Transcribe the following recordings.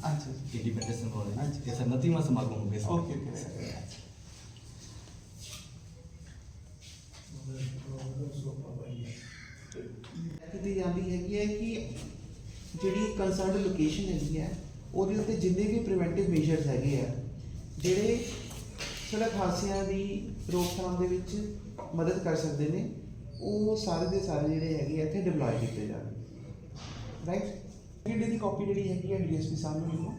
ਅੱਛਾ ਜੀ independence college ਹਾਂਜੀ। ਇਹ ਸਨਤੀਵਾਂ ਸਮਾਗਮ ਹੋ ਗਿਆ ਸੀ ਓਕੇ ਓਕੇ ਕਿਤੇ ਜਾਂਦੀ ਹੈਗੀ ਹੈ ਕਿ ਜਿਹੜੀ ਕੰਸਰਨਡ ਲੋਕੇਸ਼ਨ ਹੈਗੀ ਹੈ ਉਹਦੇ ਉੱਤੇ ਜਿੰਨੇ ਵੀ ਪ੍ਰੀਵੈਂਟਿਵ ਮੇਜਰਸ ਹੈਗੇ ਆ ਜਿਹੜੇ ਸੜਕ ਹਾਦਸਿਆਂ ਦੀ ਰੋਕਥਾਮ ਦੇ ਵਿੱਚ ਮਦਦ ਕਰ ਸਕਦੇ ਨੇ ਉਹ ਸਾਰੇ ਦੇ ਸਾਰੇ ਜਿਹੜੇ ਹੈਗੇ ਆ ਇੱਥੇ ਡਿਪਲੋਏ ਕੀਤੇ ਜਾਣ। ਰਾਈਟ ਜਿਹੜੀ ਦੀ ਕਾਪੀ ਜਿਹੜੀ ਹੈਗੀ ਹੈ ਡੀਐਸਪੀ ਸਾਹਿਬ ਨੂੰ ਲਿਖੋ।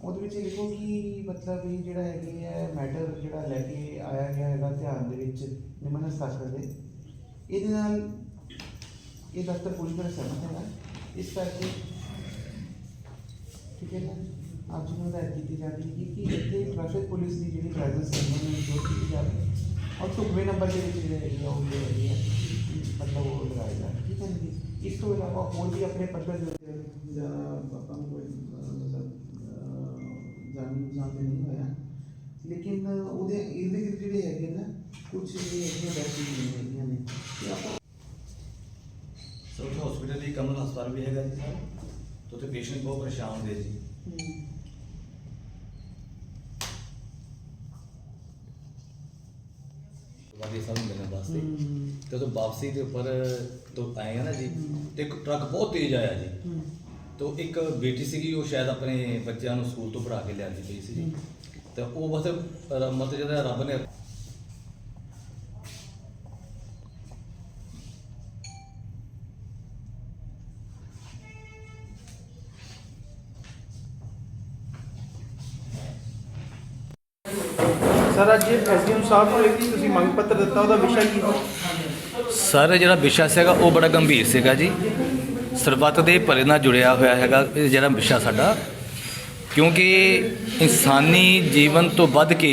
ਉਹਦੇ ਵਿੱਚ ਲਿਖੋ ਕਿ ਮਤਲਬ ਇਹ ਜਿਹੜਾ ਹੈਗੇ ਹੈ ਮੈਟਰ ਜਿਹੜਾ ਲੈ ਕੇ ਆਇਆ ਗਿਆ ਹੈਗਾ ਧਿਆਨ ਦੇ ਵਿੱਚ, ਨਿਮਨ ਹਸਤਾਖਰ ਦੇ। ਇਹਦੇ ਨਾਲ ਇਹ ਦਫ਼ਤਰ ਪੂਰੀ ਤਰ੍ਹਾਂ ਸਹਿਮਤ ਹੈਗਾ। ਇਸ ਕਰਕੇ ਠੀਕ ਹੈ ਨਾ? ਅੱਜ ਨੂੰ ਹਦਾਇਤ ਕੀਤੀ ਜਾਂਦੀ ਹੈ ਕਿ ਇੱਥੇ ਟ੍ਰੈਫਿਕ ਪੁਲਿਸ ਦੀ ਜਿਹੜੀ ਪ੍ਰੈਜ਼ੈਂਸ ਹੈ ਉਹਨੂੰ ਇੰਸ਼ੋਰ ਕੀਤੀ ਜਾਵੇ ਔਰ ਢੁਕਵੇਂ ਨੰਬਰ ਦੇ ਵਿੱਚ ਜਿਹੜੇ ਹੈਗੇ ਆ, ਉਹ ਜਿਹੜੇ ਹੈਗੇ ਮਤਲਬ ਉਹ ਲਗਾਏ ਜਾਣ ਠੀਕ ਹੈ ਜੀ। ਇਸ ਤੋਂ ਇਲਾਵਾ ਹੋਰ ਵੀ ਆਪਣੇ ਪੱਧਰ ਦੇ ਆਪਾਂ ਨੂੰ ਕੋਈ ਜਾਣੀ ਤੇ ਨਹੀਂ ਹੋਇਆ। ਲੇਕਿਨ ਉਹਦੇ ਇਹਦੇ ਜਿਹੜੇ ਹੈਗੇ ਨਾ ਕੁਝ ਜਿਹੜੇ ਹੈਗੇ ਨਹੀਂ ਹੈਗੀਆਂ ਨੇ। ਤੇ ਆਪਾਂ ਉੱਥੇ ਹਸਪੀਟਲ ਦੀ ਕਮਲ ਹਸਪਤਾਲ ਵੀ ਹੈਗਾ ਜੀ। ਸਰ ਤੇ ਉੱਥੇ ਪੇਸ਼ੈਂਟ ਬਹੁਤ ਪਰੇਸ਼ਾਨ ਹੁੰਦੇ ਜੀ। ਸਾਹਿਬ ਨੂੰ ਮਿਲਣ ਵਾਸਤੇ। ਤੇ ਉਦੋਂ ਵਾਪਸੀ ਦੇ ਉੱਪਰ ਤੋਂ ਆਏ ਆ ਨਾ ਜੀ ਤੇ ਇੱਕ ਟਰੱਕ ਬਹੁਤ ਤੇਜ਼ ਆਇਆ ਜੀ। ਤੋ ਇੱਕ ਬੇਟੀ ਸੀਗੀ ਉਹ ਸ਼ਾਇਦ ਆਪਣੇ ਬੱਚਿਆਂ ਨੂੰ ਸਕੂਲ ਤੋਂ ਪੜ੍ਹਾ ਕੇ ਲਿਆਂਦੀ ਪਈ ਸੀ ਜੀ ਤੇ ਉਹ ਬਸ ਮਤਲਬ ਜਿਹੜਾ ਰੱਬ ਨੇ ਸਰ, ਅੱਜ ਐਸਡੀਐਮ ਸਾਹਿਬ ਨੂੰ ਇੱਕ ਤੁਸੀਂ ਮੰਗ ਪੱਤਰ ਦਿੱਤਾ, ਉਹਦਾ ਵਿਸ਼ਾ ਕੀ ਸੀ? ਸਰ, ਜਿਹੜਾ ਵਿਸ਼ਾ ਸੀਗਾ, ਉਹ ਬੜਾ ਗੰਭੀਰ ਸੀਗਾ ਜੀ। ਸਰਬੱਤ ਦੇ ਭਲੇ ਨਾਲ ਜੁੜਿਆ ਹੋਇਆ ਹੈਗਾ ਇਹ ਜਿਹੜਾ ਵਿਸ਼ਾ ਸਾਡਾ। ਕਿਉਂਕਿ ਇਨਸਾਨੀ ਜੀਵਨ ਤੋਂ ਵੱਧ ਕੇ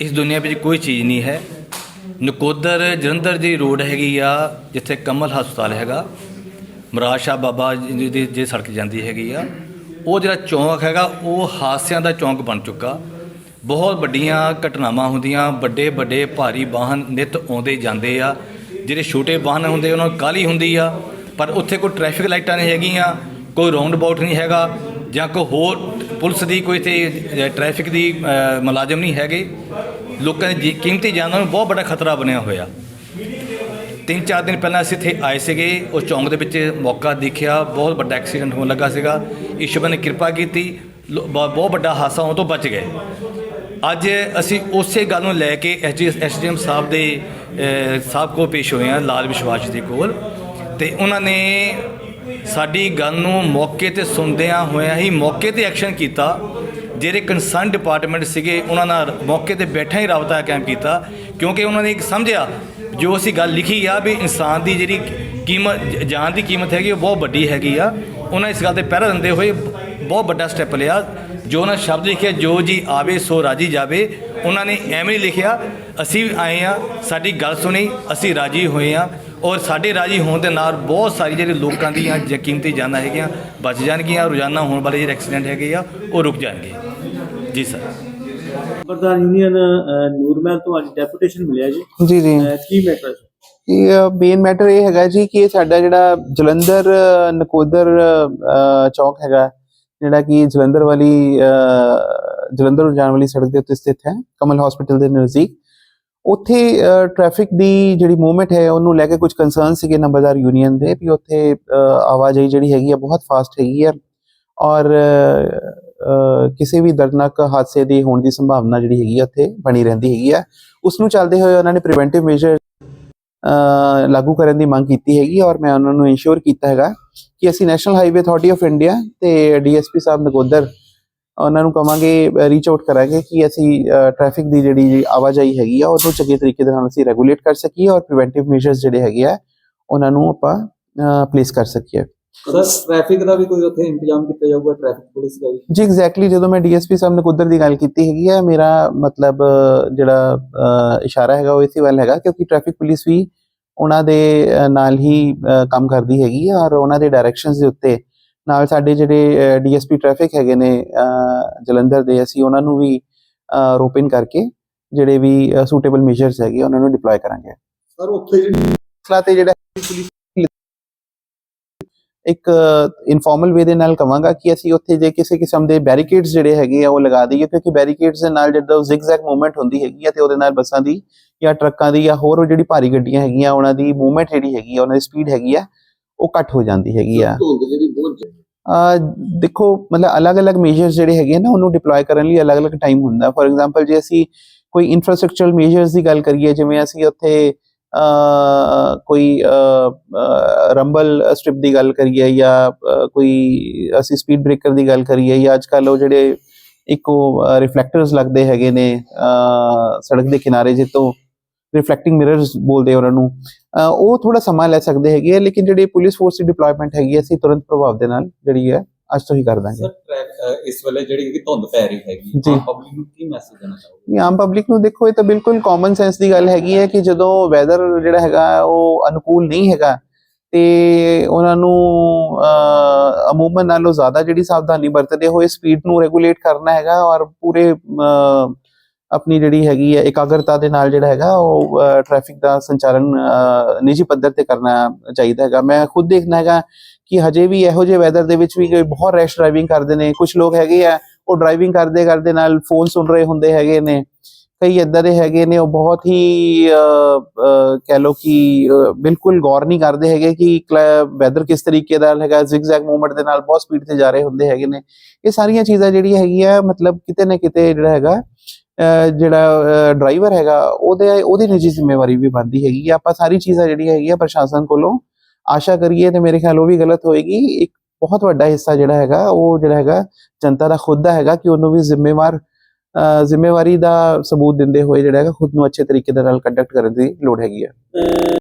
ਇਸ ਦੁਨੀਆ ਵਿੱਚ ਕੋਈ ਚੀਜ਼ ਨਹੀਂ ਹੈ। ਨਕੋਦਰ ਜਲੰਧਰ ਦੀ ਰੋਡ ਹੈਗੀ ਆ, ਜਿੱਥੇ ਕਮਲ ਹਸਪਤਾਲ ਹੈਗਾ। ਮਰਾਜ ਬਾਬਾ ਜੀ ਦੀ ਜੇ ਸੜਕ ਜਾਂਦੀ ਹੈਗੀ ਆ। ਉਹ ਜਿਹੜਾ ਚੌਂਕ ਹੈਗਾ, ਉਹ ਹਾਦਸਿਆਂ ਦਾ ਚੌਂਕ ਬਣ ਚੁੱਕਾ। ਬਹੁਤ ਵੱਡੀਆਂ ਘਟਨਾਵਾਂ ਹੁੰਦੀਆਂ, ਵੱਡੇ ਵੱਡੇ ਭਾਰੀ ਵਾਹਨ ਨਿਤ ਆਉਂਦੇ ਜਾਂਦੇ ਆ। ਜਿਹੜੇ ਛੋਟੇ ਵਾਹਨ ਹੁੰਦੇ, ਉਹਨਾਂ ਨੂੰ ਕਾਹਲੀ ਹੁੰਦੀ ਆ। ਪਰ ਉੱਥੇ ਕੋਈ ਟ੍ਰੈਫਿਕ ਲਾਈਟਾਂ ਨਹੀਂ ਹੈਗੀਆਂ, ਕੋਈ ਰਾਉਂਡ ਅਬਾਊਟ ਨਹੀਂ ਹੈਗਾ, ਜਾਂ ਕੋਈ ਹੋਰ ਪੁਲਿਸ ਦੀ ਕੋਈ ਤੇ ਟ੍ਰੈਫਿਕ ਦੀ ਮੁਲਾਜ਼ਮ ਨਹੀਂ ਹੈਗੇ। ਲੋਕਾਂ ਦੀ ਜੀ- ਕੀਮਤੀ ਜਾਨਾਂ ਨੂੰ ਬਹੁਤ ਵੱਡਾ ਖਤਰਾ ਬਣਿਆ ਹੋਇਆ। ਤਿੰਨ ਚਾਰ ਦਿਨ ਪਹਿਲਾਂ ਅਸੀਂ ਇੱਥੇ ਆਏ ਸੀਗੇ ਉਸ ਚੌਂਕ ਦੇ ਵਿੱਚ ਮੌਕਾ ਦੇਖਿਆ, ਬਹੁਤ ਵੱਡਾ ਐਕਸੀਡੈਂਟ ਹੋਣ ਲੱਗਾ ਸੀਗਾ। ਈਸ਼ਵਰ ਨੇ ਕਿਰਪਾ ਕੀਤੀ ਬਹੁਤ ਵੱਡਾ ਹਾਦਸਾ ਹੋਣ ਤੋਂ ਬਚ ਗਏ ਅੱਜ ਅਸੀਂ ਉਸੇ ਗੱਲ ਨੂੰ ਲੈ ਕੇ ਐਸਡੀਐਮ ਸਾਹਿਬ ਦੇ ਅ, ਸਾਹਿਬ ਕੋਲ ਪੇਸ਼ ਹੋਏ ਹਾਂ ਲਾਲ ਵਿਸ਼ਵਾਸ ਦੇ ਕੋਲ। ਤੇ ਉਹਨਾਂ ਨੇ ਸਾਡੀ ਗੱਲ ਨੂੰ ਮੌਕੇ ਤੇ ਸੁਣਦਿਆਂ ਹੋਇਆਂ ਹੀ ਮੌਕੇ ਤੇ ਐਕਸ਼ਨ ਕੀਤਾ। ਜਿਹੜੇ ਕੰਸਰਨ ਡਿਪਾਰਟਮੈਂਟ ਸੀਗੇ ਉਹਨਾਂ ਨਾਲ ਮੌਕੇ ਤੇ ਬੈਠਾ ਹੀ ਰਾਬਤਾ ਕਾਇਮ ਕੀਤਾ। ਕਿਉਂਕਿ ਉਹਨਾਂ ਨੇ ਇੱਕ ਸਮਝਿਆ ਜੋ ਅਸੀਂ ਗੱਲ ਲਿਖੀ ਆ ਵੀ ਇਨਸਾਨ ਦੀ ਜਿਹੜੀ ਕੀਮਤ ਜਾਨ ਦੀ ਕੀਮਤ ਹੈਗੀ ਉਹ ਬਹੁਤ ਵੱਡੀ ਹੈਗੀ ਆ। ਉਹਨਾਂ ਇਸ ਗੱਲ ਤੇ ਪਹਿਰਾ ਦਿੰਦੇ ਹੋਏ ਬਹੁਤ ਵੱਡਾ ਸਟੈਪ ਲਿਆ। ਜੋ ਉਹਨਾਂ ਸ਼ਬਦ ਲਿਖਿਆ ਜੋ ਜੀ ਆਵੇ ਸੋ ਰਾਜੀ ਜਾਵੇ ਉਹਨਾਂ ਨੇ ਐਵੇਂ ਨਹੀਂ ਲਿਖਿਆ ਅਸੀਂ ਵੀ ਆਏ ਆ ਸਾਡੀ ਗੱਲ ਸੁਣੀ ਅਸੀਂ ਰਾਜੀ ਹੋਏ ਆ ਔਰ ਸਾਡੇ ਰਾਜੀ ਹੋਣ ਦੇ ਨਾਲ ਬਹੁਤ ਸਾਰੀ ਜਿਹੜੇ ਲੋਕਾਂ ਦੀਆਂ ਕੀਮਤੀ ਜਾਨਾਂ ਹੈਗੀਆਂ ਬਚ ਜਾਣਗੀਆਂ ਰੋਜ਼ਾਨਾ ਹੋਣ ਵਾਲੇ ਜਿਹੜੇ ਐਕਸੀਡੈਂਟ ਹੈਗੇ ਆ ਉਹ ਰੁਕ ਜਾਣਗੇ। ਜੀ ਸਰ। ਪ੍ਰਧਾਨ ਯੂਨੀਅਨ ਨੂਰਮਹਿਲ ਤੋਂ ਅੱਜ ਡੈਪੂਟੇਸ਼ਨ ਮਿਲਿਆ ਜੀ। ਜੀ ਜੀ। ਕੀ ਮੈਟਰ ਇਹ ਮੇਨ ਮੈਟਰ ਇਹ ਹੈਗਾ ਜੀ ਕਿ ਸਾਡਾ ਜਿਹੜਾ ਜਲੰਧਰ ਨਕੋਦਰ ਅ, ਚੌਕ ਹੈਗਾ ਜਿਹੜਾ ਕਿ ਜਲੰਧਰ ਵਾਲੀ ਜਲੰਧਰ ਨੂੰ ਜਾਣ ਵਾਲੀ ਸੜਕ ਦੇ ਉੱਤੇ ਸਥਿਤ ਹੈ ਕਮਲ ਹਸਪੀਟਲ ਦੇ ਨਜ਼ਦੀਕ। ਉੱਥੇ ਟ੍ਰੈਫਿਕ ਦੀ ਜਿਹੜੀ ਮੂਵਮੈਂਟ ਹੈ ਉਹਨੂੰ ਲੈ ਕੇ ਕੁਝ ਕੰਸਰਨ ਸੀਗੇ ਨੰਬਰਦਾਰ ਯੂਨੀਅਨ ਦੇ ਵੀ ਉੱਥੇ ਆਵਾਜਾਈ ਜਿਹੜੀ ਹੈਗੀ ਆ ਬਹੁਤ ਫਾਸਟ ਹੈਗੀ ਹੈ ਔਰ ਕਿਸੇ ਵੀ ਦਰਦਨਾਕ ਹਾਦਸੇ ਦੀ ਹੋਣ ਦੀ ਸੰਭਾਵਨਾ ਜਿਹੜੀ ਹੈਗੀ ਆ ਉੱਥੇ ਬਣੀ ਰਹਿੰਦੀ ਹੈਗੀ ਹੈ ਉਸ ਨੂੰ ਚੱਲਦੇ ਹੋਏ ਉਹਨਾਂ ਨੇ ਪ੍ਰੀਵੈਂਟਿਵ ਮੇਜਰ ਲਾਗੂ ਕਰਨ ਦੀ ਮੰਗ ਕੀਤੀ ਹੈਗੀ ਔਰ ਮੈਂ ਉਹਨਾਂ ਨੂੰ ਇਨਸ਼ੋਰ ਕੀਤਾ ਹੈਗਾ ਕਿ ਅਸੀਂ national highway authority of India ਤੇ ਡੀਐਸਪੀ ਸਾਹਿਬ ਨਗੋਦਰ ਉਹਨਾਂ ਨੂੰ ਕਵਾਂਗੇ ਰੀਚ ਆਊਟ ਕਰਾਂਗੇ ਕਿ ਅਸੀਂ ਟ੍ਰੈਫਿਕ ਦੀ ਜਿਹੜੀ ਆਵਾਜਾਈ ਹੈਗੀ ਆ ਉਹਨੂੰ ਚੰਗੇ ਤਰੀਕੇ ਦੇ ਨਾਲ ਅਸੀਂ ਰੈਗੂਲੇਟ ਕਰ ਸਕੀਏ ਔਰ ਪ੍ਰੀਵੈਂਟਿਵ ਮੇਜਰਸ ਜਿਹੜੇ ਹੈਗੇ ਆ ਉਹਨਾਂ ਨੂੰ ਆਪਾਂ ਪਲੇਸ ਕਰ ਸਕੀਏ। ਸਰ ਟ੍ਰੈਫਿਕ ਦਾ ਵੀ ਕੋਈ ਉੱਥੇ ਇੰਤਜ਼ਾਮ ਕੀਤਾ ਜਾਊਗਾ ਟ੍ਰੈਫਿਕ ਪੁਲਿਸ ਦਾ ਵੀ? ਜੀ ਐਗਜ਼ੈਕਟਲੀ ਜਦੋਂ ਮੈਂ ਡੀਐਸਪੀ ਸਾਹਿਬ ਨਕੋਦਰ ਦੀ ਗੱਲ ਕੀਤੀ ਹੈਗੀ ਹੈ ਮੇਰਾ ਮਤਲਬ ਜਿਹੜਾ ਇਸ਼ਾਰਾ ਹੈਗਾ ਉਹ ਇਸੇ ਵੱਲ ਹੈਗਾ ਕਿਉਂਕਿ ਟ੍ਰੈਫਿਕ ਪੁਲਿਸ ਵੀ ਉਹਨਾਂ ਦੇ ਨਾਲ ਹੀ ਕੰਮ ਕਰਦੀ ਹੈਗੀ ਹੈ ਔਰ ਉਹਨਾਂ ਦੇ ਡਾਇਰੈਕਸ਼ਨਸ ਦੇ ਉੱਤੇ ਨਾਲ ਸਾਡੇ ਜਿਹੜੇ ਡੀਐਸਪੀ ਟ੍ਰੈਫਿਕ ਹੈਗੇ ਨੇ ਜਲੰਧਰ ਦੇ ਅਸੀਂ ਉਹਨਾਂ ਨੂੰ ਵੀ ਰੋਪਿਨ ਕਰਕੇ ਜਿਹੜੇ ਵੀ ਸੂਟੇਬਲ ਮੇਜਰਸ ਹੈਗੇ ਉਹਨਾਂ ਨੂੰ ਡਿਪਲੋਏ ਕਰਾਂਗੇ। ਸਰ ਉੱਥੇ ਜਿਹੜੀ ਮਸਲਾ ਤੇ ਜਿਹੜਾ ਪੁਲਿਸ ਇੱਕ ਇਨਫਾਰਮਲ ਵੇ ਦੇ ਨਾਲ ਕਵਾਂਗਾ ਕਿ ਅਸੀਂ ਉੱਥੇ ਜੇ ਕਿਸੇ ਕਿਸਮ ਦੇ ਬੈਰੀਕੇਡਸ ਜਿਹੜੇ ਹੈਗੇ ਆ ਉਹ ਲਗਾ ਦਈਏ ਕਿਉਂਕਿ ਬੈਰੀਕੇਡਸ ਦੇ ਨਾਲ ਜਦੋਂ ਜ਼ਿਗਜ਼ੈਗ ਮੂਵਮੈਂਟ ਹੁੰਦੀ ਹੈਗੀ ਆ ਤੇ ਉਹਦੇ ਨਾਲ ਬੱਸਾਂ ਦੀ ਜਾਂ ਟਰੱਕਾਂ ਦੀ ਜਾਂ ਹੋਰ ਜਿਹੜੀ ਭਾਰੀ ਗੱਡੀਆਂ ਹੈਗੀਆਂ ਉਹਨਾਂ ਦੀ ਮੂਵਮੈਂਟ ਜਿਹੜੀ ਹੈਗੀ ਆ ਉਹਨਾਂ ਦੀ ਸਪੀਡ ਹੈਗੀ ਆ ਉਹ ਘੱਟ ਹੋ ਜਾਂਦੀ ਹੈਗੀ ਆ। ਜਿਹੜੀ ਅਹ ਦੇਖੋ ਮਤਲਬ ਅਲੱਗ-ਅਲੱਗ ਮੇਜਰਸ ਜਿਹੜੇ ਹੈਗੇ ਆ ਨਾ ਉਹਨੂੰ ਡਿਪਲੋਏ ਕਰਨ ਲਈ ਅਲੱਗ-ਅਲੱਗ ਟਾਈਮ ਹੁੰਦਾ। ਫੋਰ ਐਗਜ਼ਾਮਪਲ ਜੇ ਅਸੀਂ ਕੋਈ ਇਨਫਰਾਸਟ੍ਰਕਚਰਲ ਮੇਜਰਸ ਦੀ ਗੱਲ ਕਰੀਏ ਜਿਵੇਂ ਅਸੀਂ ਉੱਥੇ ਕੋਈ ਰੰਬਲ ਸਟ੍ਰਿਪ ਦੀ ਗੱਲ ਕਰੀਏ ਜਾਂ ਕੋਈ ਅਸੀਂ ਸਪੀਡ ਬ੍ਰੇਕਰ ਦੀ ਗੱਲ ਕਰੀਏ ਜਾਂ ਅੱਜ ਅੱਜਕੱਲ ਉਹ ਜਿਹੜੇ ਇੱਕੋ ਰਿਫਲੈਕਟਰਸ ਲੱਗਦੇ ਹੈਗੇ ਨੇ ਸੜਕ ਦੇ ਕਿਨਾਰੇ ਜਿੱਤੋਂ ਰਿਫਲੈਕਟਿੰਗ ਮਿਰਰਸ ਬੋਲਦੇ ਉਹਨਾਂ ਨੂੰ ਉਹ ਥੋੜਾ ਸਮਾਂ ਲੈ ਸਕਦੇ ਹੈਗੇ ਆ, ਲੇਕਿਨ ਜਿਹੜੀ ਪੁਲਿਸ ਫੋਰਸ ਦੀ ਡਿਪਲੋਇਮੈਂਟ ਹੈਗੀ ਅਸੀਂ ਤੁਰੰਤ ਪ੍ਰਭਾਵ ਦੇ ਨਾਲ ਜਿਹੜੀ ਹੈ, ਅੱਜ ਤੋਂ ਹੀ ਕਰ ਦਾਂਗੇ। ਇਸ ਵੇਲੇ ਜਿਹੜੀ ਕਿ ਧੁੰਦ ਪੈ ਰਹੀ ਹੈਗੀ। ਆਮ ਪਬਲਿਕ ਨੂੰ ਕੀ ਮੈਸੇਜ ਦੇਣਾ ਚਾਹੋਗੇ ਨਹੀਂ, ਆਮ ਪਬਲਿਕ ਨੂੰ ਦੇਖੋ ਇਹ ਤਾਂ ਬਿਲਕੁਲ ਕਾਮਨ ਸੈਂਸ ਦੀ ਗੱਲ ਹੈਗੀ ਹੈ ਕਿ ਜਦੋਂ ਵੈਦਰ ਜਿਹੜਾ ਹੈਗਾ ਉਹ ਅਨੁਕੂਲ ਨਹੀਂ ਹੈਗਾ ਤੇ ਉਹਨਾਂ ਨੂੰ ਅਮੂਮਨ ਨਾਲੋਂ ਜ਼ਿਆਦਾ ਜਿਹੜੀ ਸਾਵਧਾਨੀ ਵਰਤਦੇ ਹੋਏ ਸਪੀਡ ਨੂੰ ਰੈਗੂਲੇਟ ਕਰਨਾ ਹੈਗਾ ਔਰ ਪੂਰੇ ਆਪਣੀ ਜਿਹੜੀ ਹੈਗੀ ਹੈ ਇਕਾਗਰਤਾ ਦੇ ਨਾਲ ਜਿਹੜਾ ਹੈਗਾ ਉਹ ਟ੍ਰੈਫਿਕ ਦਾ ਸੰਚਾਲਨ ਨਿੱਜੀ ਪੱਧਰ ਤੇ ਕਰਨਾ ਚਾਹੀਦਾ ਹੈਗਾ ਮੈਂ ਖੁਦ ਦੇਖਣਾ ਹੈਗਾ ਕਿ ਹਜੇ ਵੀ ਇਹੋ ਜਿਹੇ ਵੈਦਰ ਦੇ ਵਿੱਚ ਵੀ ਕੋਈ ਬਹੁਤ ਰੈਸ਼ ਡਰਾਈਵਿੰਗ ਕਰਦੇ ਨੇ। ਕੁਝ ਲੋਕ ਹੈਗੇ ਆ, ਉਹ ਡਰਾਈਵਿੰਗ ਕਰਦੇ ਕਰਦੇ ਨਾਲ ਫੋਨ ਸੁਣ ਰਹੇ ਹੁੰਦੇ ਹੈਗੇ ਨੇ। ਕਈ ਇਦਾਂ ਦੇ ਹੈਗੇ ਨੇ, ਉਹ ਬਹੁਤ ਹੀ ਕਹਿ ਲੋ ਕਿ ਬਿਲਕੁਲ ਗੌਰ ਨਹੀਂ ਕਰਦੇ ਹੈਗੇ ਕਿ ਵੈਦਰ ਕਿਸ ਤਰੀਕੇ ਦਾ ਹੈਗਾ। ਜ਼ਿਗਜ਼ੈਗ ਮੂਵਮੈਂਟ ਦੇ ਨਾਲ ਬਹੁਤ ਸਪੀਡ ਤੇ ਜਾ ਰਹੇ ਹੁੰਦੇ ਹੈਗੇ ਨੇ। ਇਹ ਸਾਰੀਆਂ ਚੀਜ਼ਾਂ ਜਿਹੜੀਆਂ ਹੈਗੀਆਂ, ਮਤਲਬ ਕਿਤੇ ਨਾ ਕਿਤੇ ਜਿਹੜਾ ਹੈਗਾ ਜਿਹੜਾ ਡਰਾਈਵਰ ਹੈਗਾ, ਉਹਦੇ, ਉਹਦੀ ਨਿੱਜੀ ਜ਼ਿੰਮੇਵਾਰੀ ਵੀ ਬਣਦੀ ਹੈਗੀ ਆ। ਆਪਾਂ ਸਾਰੀ ਚੀਜ਼ਾਂ ਜਿਹੜੀਆਂ ਹੈਗੀਆਂ ਪ੍ਰਸ਼ਾਸਨ ਕੋਲੋਂ ਆਸ਼ਾ ਕਰੀਏ ਤੇ ਮੇਰੇ ਖਿਆਲ ਉਹ ਵੀ ਗਲਤ ਹੋਏਗੀ। ਇੱਕ ਬਹੁਤ ਵੱਡਾ ਹਿੱਸਾ ਜਿਹੜਾ ਹੈਗਾ, ਉਹ ਜਿਹੜਾ ਹੈਗਾ ਜਨਤਾ ਦਾ ਖੁਦ ਦਾ ਹੈਗਾ ਕਿ ਉਹਨੂੰ ਵੀ ਜ਼ਿੰਮੇਵਾਰ ਅਹ ਜ਼ਿੰਮੇਵਾਰੀ ਦਾ ਸਬੂਤ ਦਿੰਦੇ ਹੋਏ ਜਿਹੜਾ ਹੈਗਾ ਖੁਦ ਨੂੰ ਅੱਛੇ ਤਰੀਕੇ ਦੇ ਨਾਲ ਕੰਡਕਟ ਕਰਨ ਦੀ ਲੋੜ ਹੈਗੀ ਆ।